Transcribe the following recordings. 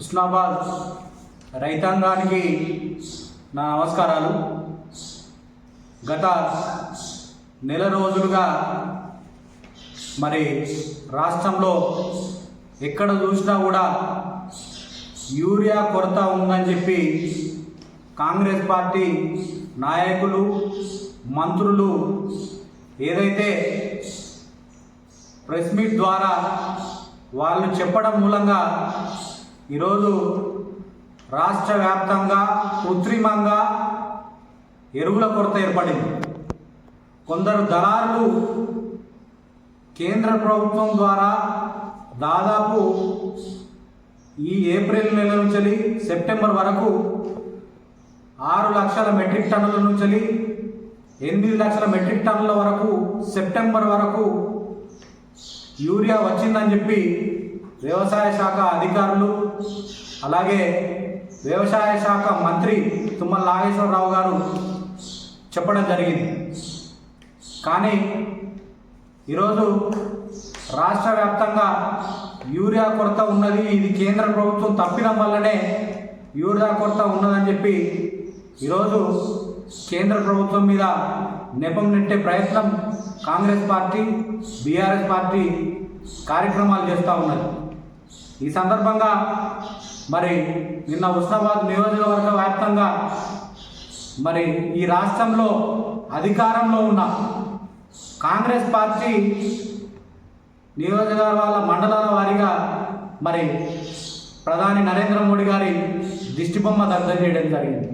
హుస్నాబాద్ రైతాంగానికి నా నమస్కారాలు. గత నెల రోజులుగా మరి రాష్ట్రంలో ఎక్కడ చూసినా కూడా యూరియా కొరత ఉందని చెప్పి కాంగ్రెస్ పార్టీ నాయకులు మంత్రులు ఏదైతే ప్రెస్ మీట్ ద్వారా వాళ్ళు చెప్పడం మూలంగా ఈరోజు రాష్ట్ర వ్యాప్తంగా కృత్రిమంగా ఎరువుల కొరత ఏర్పడింది. కొందరు దళారులు కేంద్ర ప్రభుత్వం ద్వారా దాదాపు ఈ ఏప్రిల్ నెల నుంచి సెప్టెంబర్ వరకు ఆరు లక్షల మెట్రిక్ టన్నుల నుంచి ఎనిమిది లక్షల మెట్రిక్ టన్నుల వరకు సెప్టెంబర్ వరకు యూరియా వచ్చిందని చెప్పి వ్యవసాయ శాఖ అధికారులు అలాగే వ్యవసాయ శాఖ మంత్రి తుమ్మల నాగేశ్వరరావు గారు చెప్పడం జరిగింది. కానీ ఈరోజు రాష్ట్ర వ్యాప్తంగా యూరియా కొరత ఉన్నది ఇది కేంద్ర ప్రభుత్వం తప్పిడం వల్లనే యూరియా కొరత ఉన్నదని చెప్పి ఈరోజు కేంద్ర ప్రభుత్వం మీద నెపం నెట్టే ప్రయత్నం కాంగ్రెస్ పార్టీ బీఆర్ఎస్ పార్టీ కార్యక్రమాలు చేస్తూ ఉన్నది. ఈ సందర్భంగా మరి నిన్న ఉస్నాబాద్ నియోజకవర్గ వ్యాప్తంగా మరి ఈ రాష్ట్రంలో అధికారంలో ఉన్న కాంగ్రెస్ పార్టీ నియోజకవర్గాల మండలాల వారీగా మరి ప్రధాని నరేంద్ర మోడీ గారి దిష్టిబొమ్మ దగ్ధం చేయడం జరిగింది.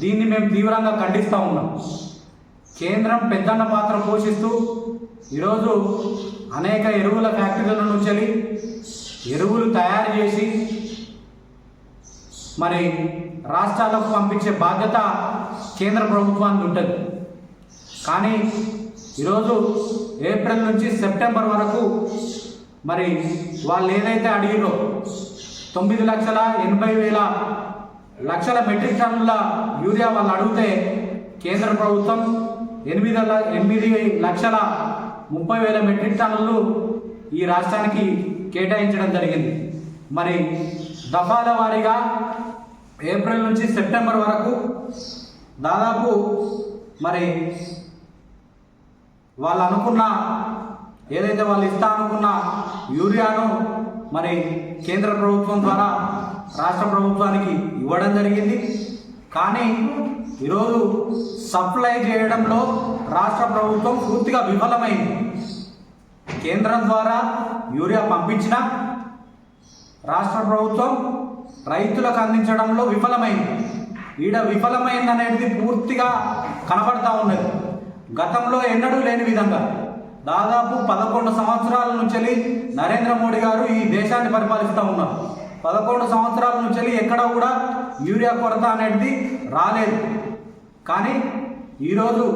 దీన్ని మేము తీవ్రంగా ఖండిస్తూ ఉన్నాం. కేంద్రం పెద్దన్న పాత్ర పోషిస్తూ ఈరోజు అనేక ఎరువుల ఫ్యాక్టరీల నుంచి ఎరువులు తయారు చేసి మరి రాష్ట్రాలకు పంపించే బాధ్యత కేంద్ర ప్రభుత్వానికి ఉంటుంది. కానీ ఈరోజు ఏప్రిల్ నుంచి సెప్టెంబర్ వరకు మరి వాళ్ళు ఏదైతే అడిగిరో తొమ్మిది లక్షల ఎనభై వేల లక్షల మెట్రిక్ టన్నుల యూరియా వాళ్ళు అడిగితే కేంద్ర ప్రభుత్వం ఎనిమిది ఎనిమిది లక్షల ముప్పై వేల మెట్రిక్ టన్నులు ఈ రాష్ట్రానికి కేటాయించడం జరిగింది. మరి దఫాల వారీగా ఏప్రిల్ నుంచి సెప్టెంబర్ వరకు దాదాపు మరి వాళ్ళు అనుకున్న ఏదైతే వాళ్ళు ఇస్తా అనుకున్న యూరియాను మరి కేంద్ర ప్రభుత్వం ద్వారా రాష్ట్ర ప్రభుత్వానికి ఇవ్వడం జరిగింది. కానీ ఈరోజు సప్లై చేయడంలో రాష్ట్ర ప్రభుత్వం పూర్తిగా విఫలమైంది. కేంద్రం ద్వారా యూరియా పంపించిన రాష్ట్ర ప్రభుత్వం రైతులకు అందించడంలో విఫలమైంది. ఈడ విఫలమైంది అనేది పూర్తిగా కనబడతా ఉన్నది. గతంలో ఎన్నడూ లేని విధంగా దాదాపు పదకొండు సంవత్సరాల నుంచి నరేంద్ర మోడీ గారు ఈ దేశాన్ని పరిపాలిస్తూ ఉన్నారు. పదకొండు సంవత్సరాల నుంచి ఎక్కడ కూడా యూరియా కొరత అనేది రాలేదు. కానీ ఈరోజు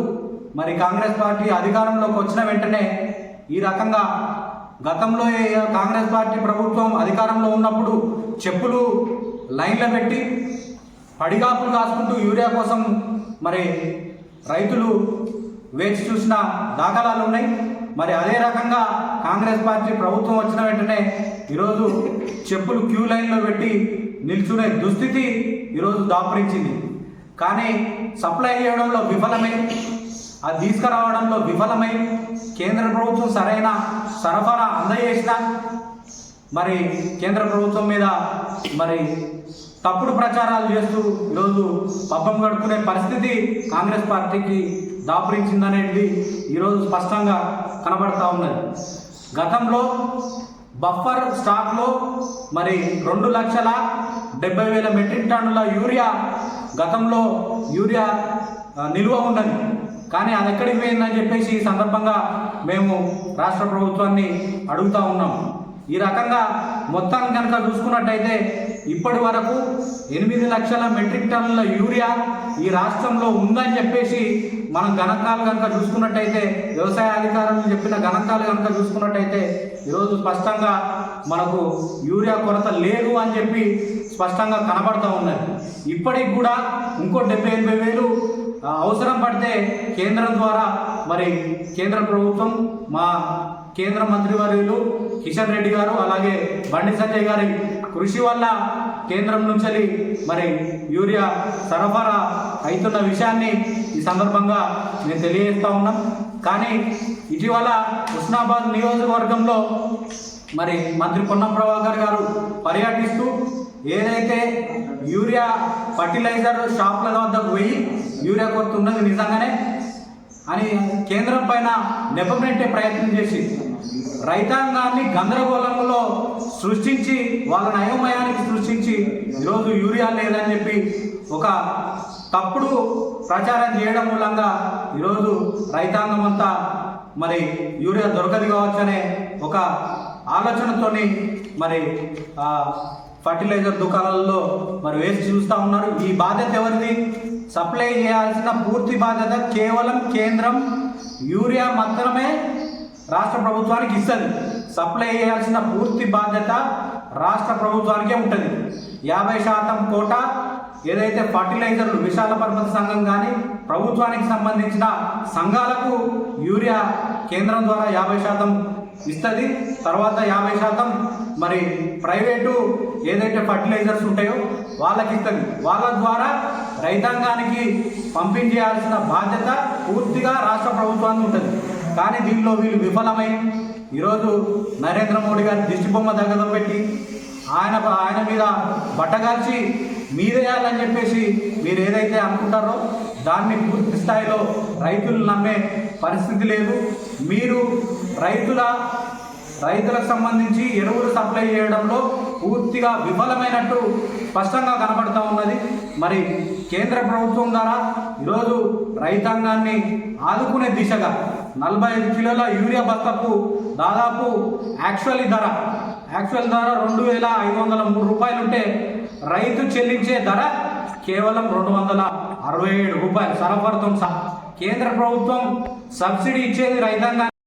మరి కాంగ్రెస్ పార్టీ అధికారంలోకి వచ్చిన వెంటనే ఈ రకంగా గతంలో కాంగ్రెస్ పార్టీ ప్రభుత్వం అధికారంలో ఉన్నప్పుడు చెప్పులు లైన్లో పెట్టి పడిగాపులు కాసుకుంటూ యూరియా కోసం మరి రైతులు వేచి చూసిన దాఖలాలు ఉన్నాయి. మరి అదే రకంగా కాంగ్రెస్ పార్టీ ప్రభుత్వం వచ్చిన వెంటనే ఈరోజు చెప్పులు క్యూ లైన్లో పెట్టి నిల్చునే దుస్థితి ఈరోజు దాపురించింది. కానీ సప్లై చేయడంలో విఫలమై. అది తీసుకురావడంలో విఫలమై కేంద్ర ప్రభుత్వం సరైన సరఫరా అందజేసిన మరి కేంద్ర ప్రభుత్వం మీద మరి తప్పుడు ప్రచారాలు చేస్తూ ఈరోజు పబ్బం గడుపుకునే పరిస్థితి కాంగ్రెస్ పార్టీకి దాపురించిందనేది ఈరోజు స్పష్టంగా కనబడతా ఉన్నది. గతంలో బఫర్ స్టాక్లో మరి రెండు లక్షల డెబ్బై వేల మెట్రిక్ టన్నుల యూరియా గతంలో యూరియా నిల్వ ఉన్నది. కానీ అది ఎక్కడికి పోయిందని చెప్పేసి ఈ సందర్భంగా మేము రాష్ట్ర ప్రభుత్వాన్ని అడుగుతా ఉన్నాం. ఈ రకంగా మొత్తాన్ని కనుక చూసుకున్నట్టయితే ఇప్పటి వరకు ఎనిమిది లక్షల మెట్రిక్ టన్నుల యూరియా ఈ రాష్ట్రంలో ఉందని చెప్పేసి మనం గణాంకాలు కనుక చూసుకున్నట్టయితే వ్యవసాయ అధికారులు చెప్పిన గణాంకాలు కనుక చూసుకున్నట్టయితే ఈరోజు స్పష్టంగా మనకు యూరియా కొరత లేదు అని చెప్పి స్పష్టంగా కనబడుతూ ఉన్నది. ఇప్పటికి కూడా ఇంకో డెబ్బై ఎనభై వేలు అవసరం పడితే కేంద్రం ద్వారా మరి కేంద్ర ప్రభుత్వం మా కేంద్ర మంత్రివర్యులు కిషన్ రెడ్డి గారు అలాగే బండి సంజయ్ గారి కృషి వల్ల కేంద్రం నుంచి మరి యూరియా సరఫరా అవుతున్న విషయాన్ని ఈ సందర్భంగా నేను తెలియజేస్తా ఉన్నాం. కానీ ఇటీవల హుస్నాబాద్ నియోజకవర్గంలో మరి మంత్రి పొన్నం ప్రభాకర్ గారు పర్యటిస్తూ ఏదైతే యూరియా ఫర్టిలైజర్ షాప్ల వద్దకు పోయి యూరియా కొరత ఉన్నది నిజంగానే? అని కేంద్రం పైన నెప్పబెట్టే ప్రయత్నం చేసి రైతాంగాన్ని గందరగోళంలో సృష్టించి వాళ్ళ నయోమయానికి సృష్టించి ఈరోజు యూరియా లేదని చెప్పి ఒక తప్పుడు ప్రచారం చేయడం మూలంగా ఈరోజు రైతాంగం అంతా మరి యూరియా దొరకదు కావచ్చనే ఒక ఆలోచనతోని మరి ఫర్టిలైజర్ దుకాణాలలో మరి వేసి చూస్తూ ఉన్నారు. ఈ బాధ్యత ఎవరిది? సప్లై చేయాల్సిన పూర్తి బాధ్యత కేవలం కేంద్రం యూరియా మాత్రమే రాష్ట్ర ప్రభుత్వానికి ఇస్తుంది. సప్లై చేయాల్సిన పూర్తి బాధ్యత రాష్ట్ర ప్రభుత్వానికే ఉంటుంది. యాభై శాతం కోట ఏదైతే ఫర్టిలైజర్లు విశాల పర్వత సంఘం కానీ ప్రభుత్వానికి సంబంధించిన సంఘాలకు యూరియా కేంద్రం ద్వారా యాభై శాతం ఇస్తుంది. తర్వాత యాభై శాతం మరి ప్రైవేటు ఏదైతే ఫర్టిలైజర్స్ ఉంటాయో వాళ్ళకి ఇస్తుంది వాళ్ళ ద్వారా రైతాంగానికి పంపించేయాల్సిన బాధ్యత పూర్తిగా రాష్ట్ర ప్రభుత్వానికి ఉంటుంది. కానీ దీనిలో వీళ్ళు విఫలమై ఈరోజు నరేంద్ర మోడీ గారి దిష్టిబొమ్మ దగ్గర పెట్టి ఆయన ఆయన మీద బట్టగాల్చి మీదేయాలని చెప్పేసి మీరు ఏదైతే అనుకుంటారో దాన్ని పూర్తి స్థాయిలో రైతులు నమ్మే పరిస్థితి లేదు. మీరు రైతుల రైతులకు సంబంధించి ఎరువులు సప్లై చేయడంలో పూర్తిగా విఫలమైనట్టు స్పష్టంగా కనబడుతూ ఉన్నది. మరి కేంద్ర ప్రభుత్వం ద్వారా ఈరోజు రైతాంగాన్ని ఆదుకునే దిశగా నలభై ఐదు కిలోల యూరియా బస్తాకు దాదాపు యాక్చువల్ ధర యాక్చువల్ ధర రెండు వేల ఐదు వందల మూడు రూపాయలు ఉంటే రైతు చెల్లించే ధర కేవలం రెండు వందల అరవై ఏడు రూపాయలు సరఫరాతో కేంద్ర ప్రభుత్వం సబ్సిడీ ఇచ్చేది రైతాంగానికి